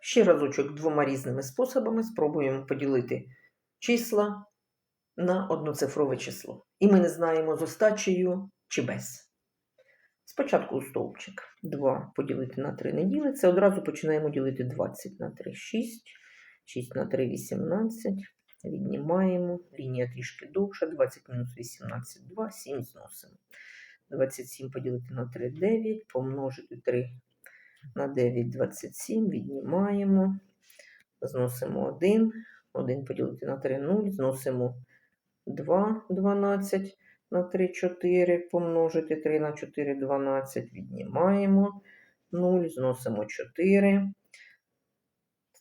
Ще разочок двома різними способами спробуємо поділити числа на одноцифрове число. І ми не знаємо з остачею чи без. Спочатку стовпчик. 2 поділити на 3 не ділиться. Одразу починаємо ділити 20 на 3 6, 6 на 3 18. Віднімаємо. Лінія трішки довша. 20 мінус 18 2, 7 зносимо. 27 поділити на 3 9, помножити 3 на 9 27, віднімаємо. Зносимо 1. 1 поділити на 3 0, зносимо 2 12 на 3 4, помножити 3 на 4 12, віднімаємо 0, зносимо 4.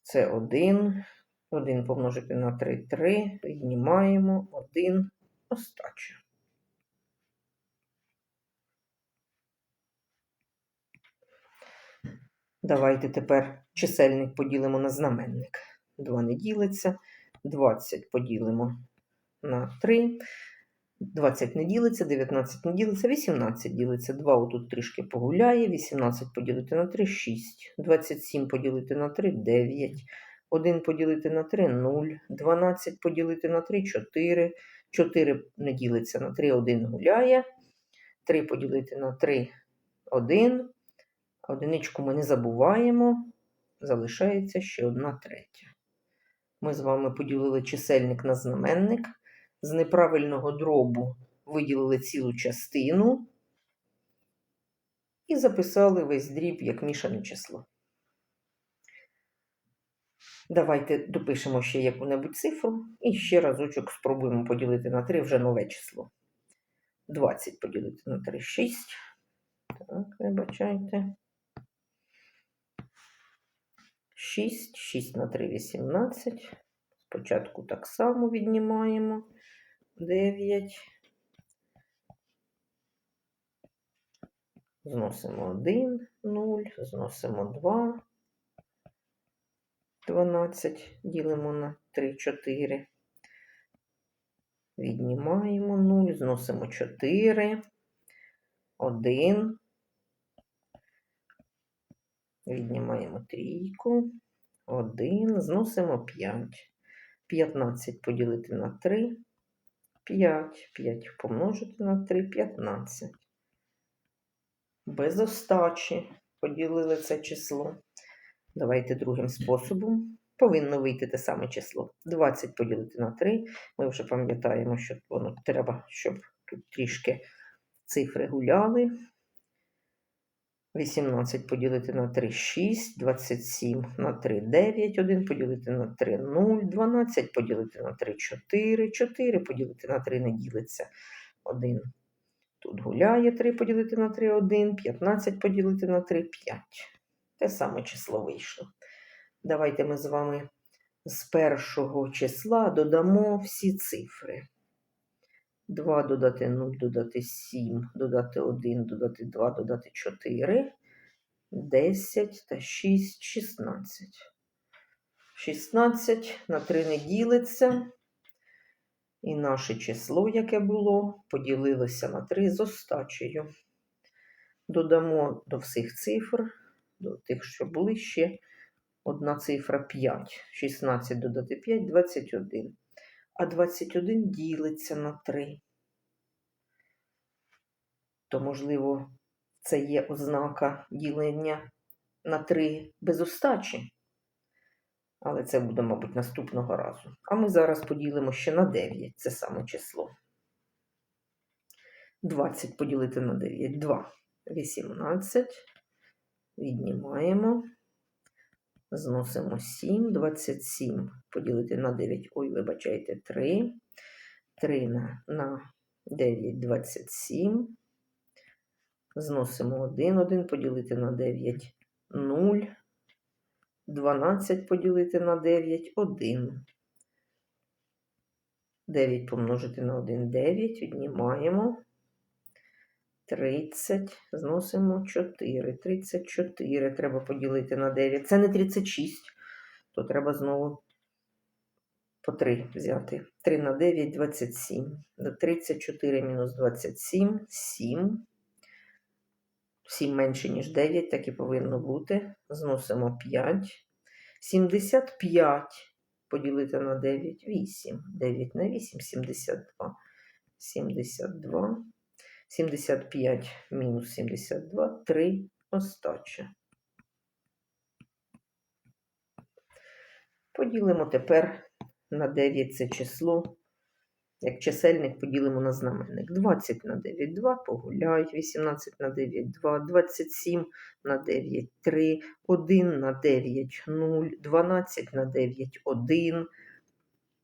Це 1. 1 помножити на 3 3, віднімаємо 1 остача. Давайте тепер чисельник поділимо на знаменник. 2 не ділиться. 20 поділимо на 3. 20 не ділиться, 19 не ділиться, 18 ділиться. 2 отут трішки погуляє. 18 поділити на 3 6. 27 поділити на 3 9. 1 поділити на 3 0. 12 поділити на 3 4. 4 не ділиться на 3, 1 гуляє. 3 поділити на 3 1. Одиничку ми не забуваємо, залишається ще одна третя. Ми з вами поділили чисельник на знаменник. З неправильного дробу виділили цілу частину і записали весь дріб як мішане число. Давайте допишемо ще яку-небудь цифру і ще разочок спробуємо поділити на 3 вже нове число. 20 поділити на 3 6. Так, вибачайте. 6, 6 на 3, 18. Спочатку так само віднімаємо. 9. Зносимо 1, 0, зносимо 2. 12 ділимо на 3, 4. Віднімаємо 0, зносимо 4, 1. Віднімаємо трійку. 1, зносимо 5. 15 поділити на 3. 5. 5 помножити на 3, 15. Без остачі поділили це число. Давайте другим способом. Повинно вийти те саме число. 20 поділити на 3. Ми вже пам'ятаємо, що воно треба, щоб тут трішки цифри гуляли. 18 поділити на 3 6, 27 на 3 9, 1 поділити на 3 0, 12 поділити на 3 4, 4 поділити на 3 не ділиться. 1 тут гуляє 3 поділити на 3 1, 15 поділити на 3 5. Те саме число вийшло. Давайте ми з вами з першого числа додамо всі цифри. 2 додати 0, додати 7, додати 1, додати 2, додати 4, 10 та 6, 16. 16 на 3 не ділиться. І наше число, яке було, поділилося на 3 з остачею. Додамо до всіх цифр, до тих, що були ще одна цифра 5. 16 додати 5 21 а 21 ділиться на 3. То, можливо, це є ознака ділення на 3 без остачі. Але це буде, мабуть, наступного разу. А ми зараз поділимо ще на 9, це саме число. 20 поділити на 9, 2. 18. Віднімаємо. Зносимо 7, 27 поділити на 9, ой, вибачайте, 3. 3 на, на 9, 27. Зносимо 1, 1 поділити на 9, 0. 12 поділити на 9, 1. 9 помножити на 1, 9, віднімаємо. 30, зносимо 4. 34 треба поділити на 9. Це не 36, то треба знову по 3 взяти. 3 на 9 27. 34 мінус 27 7. 7 менше, ніж 9, так і повинно бути. Зносимо 5. 75 поділити на 9, 8. 9 на 8, 72. 72. 75 мінус 72, 3 остача. Поділимо тепер на 9 це число. Як чисельник поділимо на знаменник. 20 на 9 2, погуляють, 18 на 9 2, 27 на 9 3, 1 на 9 0, 12 на 9 1,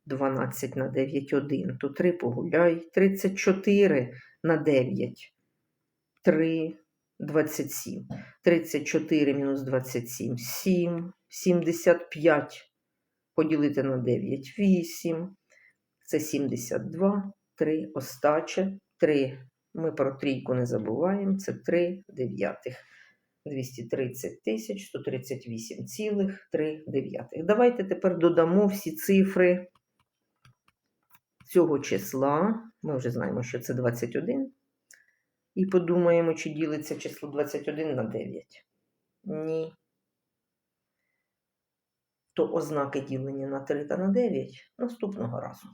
12 на 9 1, то 3 погуляй, 34 на 9 3, 27. 34 мінус 27 7, 75 поділити на 9 8. Це 72, 3 остача, 3. Ми про трійку не забуваємо, це 3 дев'ятих. 230 тисяч 138 цілих 3 дев'ятих. Давайте тепер додамо всі цифри цього числа. Ми вже знаємо, що це 21. І подумаємо, чи ділиться число 21 на 9. Ні. То ознаки ділення на 3 та на 9 наступного разу.